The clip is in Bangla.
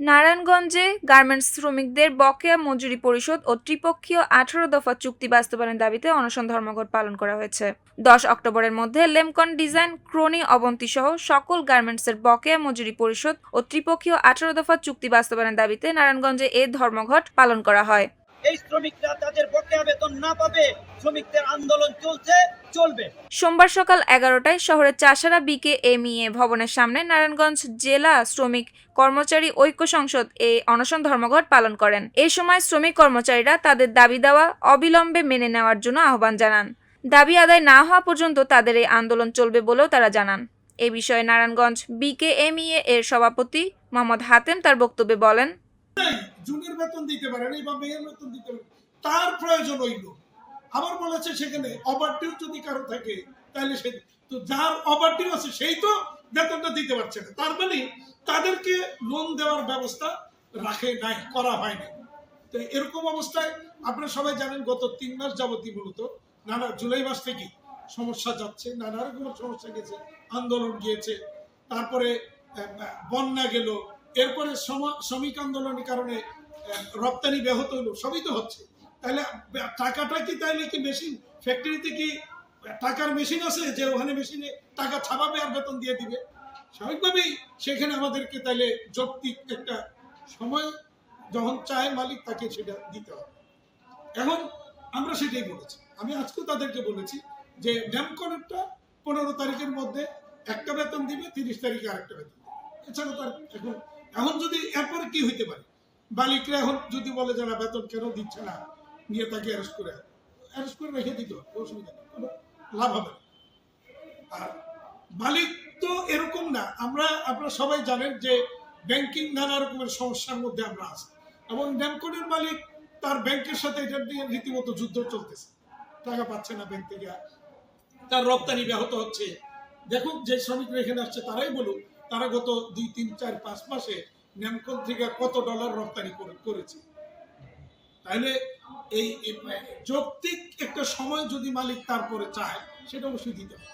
নারায়ণগঞ্জে গার্মেন্টস শ্রমিকদের বকেয়া মজুরি পরিশোধ ও ত্রিপক্ষীয় আঠারো দফা চুক্তি বাস্তবায়নের দাবিতে অনশন ধর্মঘট পালন করা হয়েছে। দশ অক্টোবরের মধ্যে লেমকন ডিজাইন, ক্রোনি অবন্তি সহ সকল গার্মেন্টসের বকেয়া মজুরি পরিশোধ ও ত্রিপক্ষীয় আঠারো দফা চুক্তি বাস্তবায়নের দাবিতে নারায়ণগঞ্জে এ ধর্মঘট পালন করা হয়। এই শ্রমিকরা তাদের বকেয়া বেতন না পাবে। শ্রমিকদের আন্দোলন চলছে, চলবে। সোমবার সকাল এগারোটায় শহরের চাষারা বিকে ভবনের সামনে নারায়ণগঞ্জ জেলা শ্রমিক কর্মচারী ঐক্য সংসদ অনশন ধর্মঘট পালন করেন। এ সময় শ্রমিক কর্মচারীরা তাদের দাবি দেওয়া অবিলম্বে মেনে নেওয়ার জন্য আহ্বান জানান। দাবি আদায় না হওয়া পর্যন্ত তাদের এই আন্দোলন চলবে বলেও তারা জানান। এ বিষয়ে নারায়ণগঞ্জ বিকেএমইএ এর সভাপতি মোহাম্মদ হাতেম তার বক্তব্যে বলেন জুনের বেতন দিতে পারে এই বা মেয়ের বেতন দিতে পারেন তার প্রয়োজন হইল। আবার বলেছে সেখানে ওভারডিউ যদি কারও থাকে, তাহলে সে তো যার ওভারডিউ আছে, সেই তো বেতনটা দিতে পারছে না। তার মানে তাদেরকে লোন দেওয়ার ব্যবস্থা রাখে নাই, করা হয়নি তো এরকম অবস্থায় আপনারা সবাই জানেন, গত তিন মাস যাবতী মূলত নানা, জুলাই মাস থেকে সমস্যা যাচ্ছে, নানা রকমের সমস্যা গেছে, আন্দোলন গিয়েছে, তারপরে বন্যা গেল এরপরে শ্রমিক আন্দোলনের কারণে রপ্তানি ব্যাহত হলো, সবই তো হচ্ছে। তাহলে টাকাটা কি তাইলে কি মেশিন ফ্যাক্টরিতে কি টাকার মেশিন আছে যে ওখানে মেশিনে টাকা ছাপাবে আর বেতন দিয়ে দিবে? স্বাভাবিকভাবেই সেখানে আমাদেরকে তাইলে যৌক্তিক একটা সময় যখন চায় মালিক তাকে সেটা দিতে হবে। এখন আমরা সেটাই বলেছি। আমি আজকেও তাদেরকে বলেছি যে ন্যামকনেরটা পনেরো তারিখের মধ্যে একটা বেতন দিবে, তিরিশ তারিখে আরেকটা বেতন এছাড়া তার এখন এখন যদি এরপরে কি হইতে পারে? মালিকরা এখন যদি বলে যারা বেতন কেন দিচ্ছে না, নিয়ে তাকে অ্যারেস্ট করে অ্যারেস্ট করে রেখে দিতে অসুবিধা নেই, কোনো লাভ হবে আর মালিক তো এরকম না, আমরা আপনারা সবাই জানেন যে ব্যাংকিং নানা রকমের সমস্যার মধ্যে আমরা আছি। এবং ন্যামকনের মালিক তার ব্যাংকের সাথে এটা নিয়ে রীতিমতো যুদ্ধ চলতেছে। টাকা পাচ্ছে না ব্যাংক থেকে। তার রপ্তানি ব্যাহত হচ্ছে। দেখুন, যে শ্রমিকরা এখানে আসছে, তারাই বলুক তারা গত দুই, তিন, চার, পাঁচ মাসে ন্যামকল থেকে কত ডলার রপ্তানি করেছে। তাহলে এই মানে যৌক্তিক একটা সময় যদি মালিক তারপরে চায়, সেটা অবশ্যই দিতে হবে।